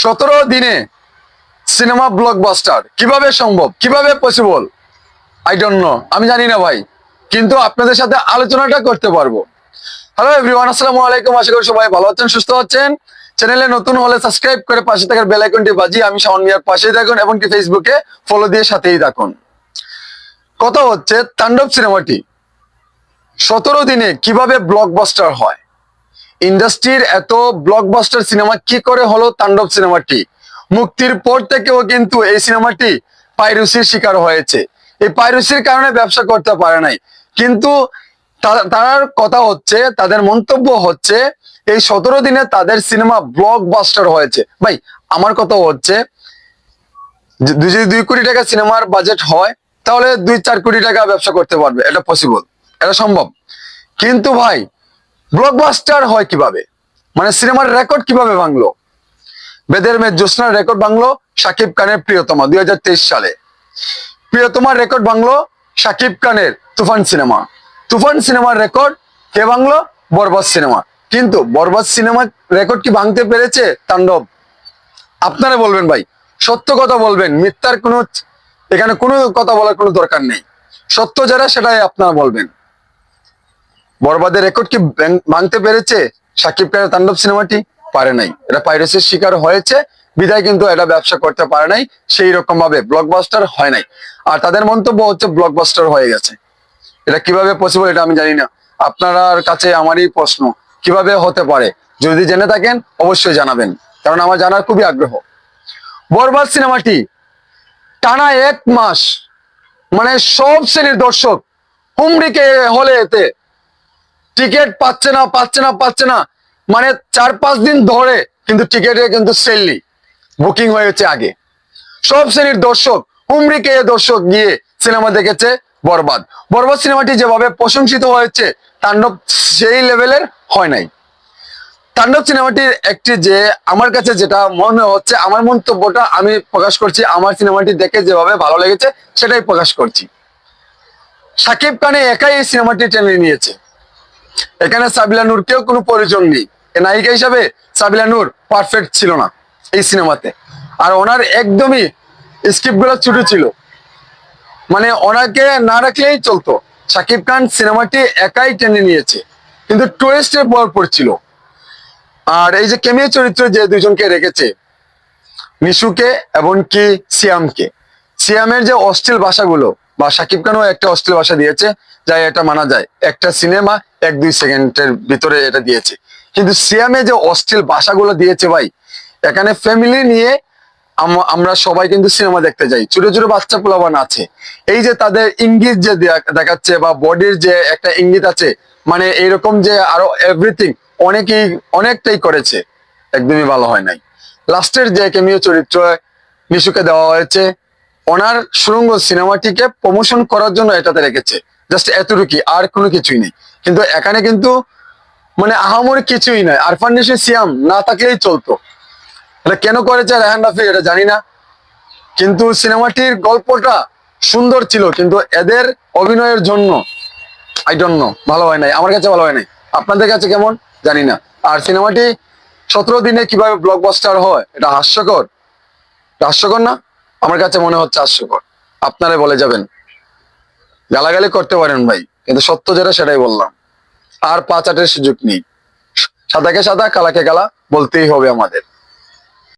সতেরো দিনে cinema blockbuster কীভাবে সম্ভব? কীভাবে পসিবল আই ডোন্ট নো আমি জানি না ভাই। কিন্তু আপনাদের সাথে আলোচনাটা করতে পারব। হ্যালো এভরিওয়ান আসসালামু আলাইকুম। আশা করি সবাই ভালো আছেন, সুস্থ আছেন। চ্যানেলে নতুন হলে সাবস্ক্রাইব করে পাশে থাকার বেল আইকনটি বাজিয়ে আমি শাওন মিয়ার পাশেই থাকুন এবং কি ফেসবুকে ফলো দিয়ে সাথেই থাকুন। কথা হচ্ছে তাণ্ডব সিনেমাটি। সতেরো দিনে কীভাবে ব্লকবাস্টার হয়? ইন্ডাস্ট্রির এত ব্লকবাস্টার সিনেমা কি করে হলো তাণ্ডব সিনেমাটি মুক্তির পর থেকেও কিন্তু এই সিনেমাটি পাইরুসির শিকার হয়েছে। এই পাইরুসির কারণে ব্যবসা করতে পারে নাই। কিন্তু তার কথা হচ্ছে, তাদের মন্তব্য হচ্ছে, এই সতেরো দিনে তাদের সিনেমা ব্লকবাস্টার হয়েছে। ভাই, আমার কথা হচ্ছে যদি দুই কোটি টাকা সিনেমার বাজেট হয়, তাহলে দুই, চার কোটি টাকা ব্যবসা করতে পারবে। এটা পসিবল এটা সম্ভব। কিন্তু ভাই ব্লকবাস্টার হয় কীভাবে? মানে সিনেমার রেকর্ড কীভাবে ভাঙলো? বেদের মেয়ে জ্যোৎস্নার রেকর্ড ভাঙলো সাকিব খানের প্রিয়তমা, দুই হাজার তেইশ সালে। প্রিয়তমার রেকর্ড ভাঙলো সাকিব খানের তুফান সিনেমা তুফান সিনেমার রেকর্ড কে ভাঙলো? বরবাদ সিনেমা কিন্তু বরবাদ সিনেমার রেকর্ড কি ভাঙতে পেরেছে? তাণ্ডব। আপনারা বলবেন ভাই, সত্য কথা বলবেন, মিথ্যার কোনো এখানে কোনো কথা বলার কোনো দরকার নেই। সত্য যারা, সেটাই আপনারা বলবেন। বরবাদের রেকর্ড কি ভাঙ- ভাঙতে পেরেছে? সাকিব খানের তাণ্ডব সিনেমাটি পারে নাই। এটা পাইরেসির শিকার হয়েছে। বিদায় কিন্তু এটা ব্যবসা করতে পারে নাই। সেই রকম ভাবে ব্লকবাস্টার হয় নাই। আর তাদের মন্তব্য হচ্ছে ব্লকবাস্টার হয়ে গেছে। এটা কীভাবে পসিবল এটা আমি জানি না। আপনার কাছে আমারই প্রশ্ন, কীভাবে হতে পারে? যদি জেনে থাকেন, অবশ্যই জানাবেন। কারণ আমার জানার খুবই আগ্রহ। বরবাদ সিনেমাটি টানা এক মাস মানে সব শ্রেণির দর্শক হুমড়িকে হলে এতে টিকিট পাচ্ছে না পাচ্ছে না পাচ্ছে না। মানে চার পাঁচ দিন ধরে কিন্তু টিকিটে কিন্তু সেললি। বুকিং হয়েছে আগে। সব শ্রেণির দর্শক, হুমড়ি খেয়ে দর্শক গিয়ে সিনেমা দেখেছে বরবাদ। বরবাদ সিনেমাটি যেভাবে প্রশংসিত হয়েছে, তাণ্ডব সেই লেভেলের হয় নাই। তাণ্ডব সিনেমাটির একটি যে আমার কাছে যেটা মনে হচ্ছে, আমার মন্তব্যটা আমি প্রকাশ করছি, আমার সিনেমাটি দেখে যেভাবে ভালো লেগেছে, সেটাই প্রকাশ করছি। সাকিব খানে একাই এই সিনেমাটি টেনে নিয়েছে। এখানে সাবিলা নূরকেও কোনো প্রয়োজন নেই। নায়িকা হিসাবে সাবিলা নূর পারফেক্ট ছিল না এই সিনেমাতে। আর ওনার একদমই স্ক্রিপ্টগুলো ছোট ছিল। মানে ওনাকে না রাখলেই চলতো। সাকিব খান সিনেমাটি একাই টেনে নিয়েছে। কিন্তু টুয়েস্টের পর পড়ছিল আর এই যে কেমিও চরিত্র যে দুজনকে রেখেছে নিশুকে এবং কি সিয়ামকে। সিয়ামের যে অশ্লীল ভাষাগুলো বা সাকিব খানও একটা অশ্লীল ভাষা দিয়েছে, যাই এটা মানা যায়। একটা সিনেমা এক দুই সেকেন্ডের ভিতরে এটা দিয়েছে। কিন্তু সিয়ামে যে অশ্লীল ভাষাগুলো দিয়েছে ভাই, এখানে ফ্যামিলি নিয়ে আমরা সবাই কিন্তু সিনেমা দেখতে যাই। ছোট ছোট বাচ্চা পোলাবান আছে। এই যে তাদের ইঙ্গিত যে দেখাচ্ছে বা বডির যে একটা ইঙ্গিত আছে মানে এইরকম যে আরও এভরিথিং অনেকেই অনেকটাই করেছে। একদমই ভালো হয় নাই। লাস্টের যে কেমিও চরিত্র নিশুকে দেওয়া হয়েছে, ওনার সুরঙ্গ সিনেমাটিকে প্রমোশন করার জন্য এটাতে রেখেছে। জাস্ট এতটুকুই, আর কোনো কিছুই নেই। কিন্তু এখানে কিন্তু মানে আহামরি কিছুই নয় আরফান নিশু সিয়াম না থাকলেই চলতো। এটা কেন করেছে রেহান রাফি, এটা জানি না। কিন্তু সিনেমাটির গল্পটা সুন্দর ছিল, কিন্তু এদের অভিনয়ের জন্য আই ডোন্ট নো ভালো হয় নাই। আমার কাছে ভালো হয় নাই। আপনাদের কাছে কেমন? জানি না। আর সিনেমাটি সতেরো দিনে কীভাবে ব্লকবাস্টার হয়, এটা হাস্যকর। হাস্যকর না? আমার কাছে মনে হচ্ছে হাস্যকর। আপনারা বলে যাবেন। গালাগালি করতে পারেন ভাই, কিন্তু সত্য যেটা সেটাই বললাম। আর পাঁচ আটের সুযোগ নেই। সাদাকে সাদা, কালাকে কালা, বলতেই হবে আমাদের।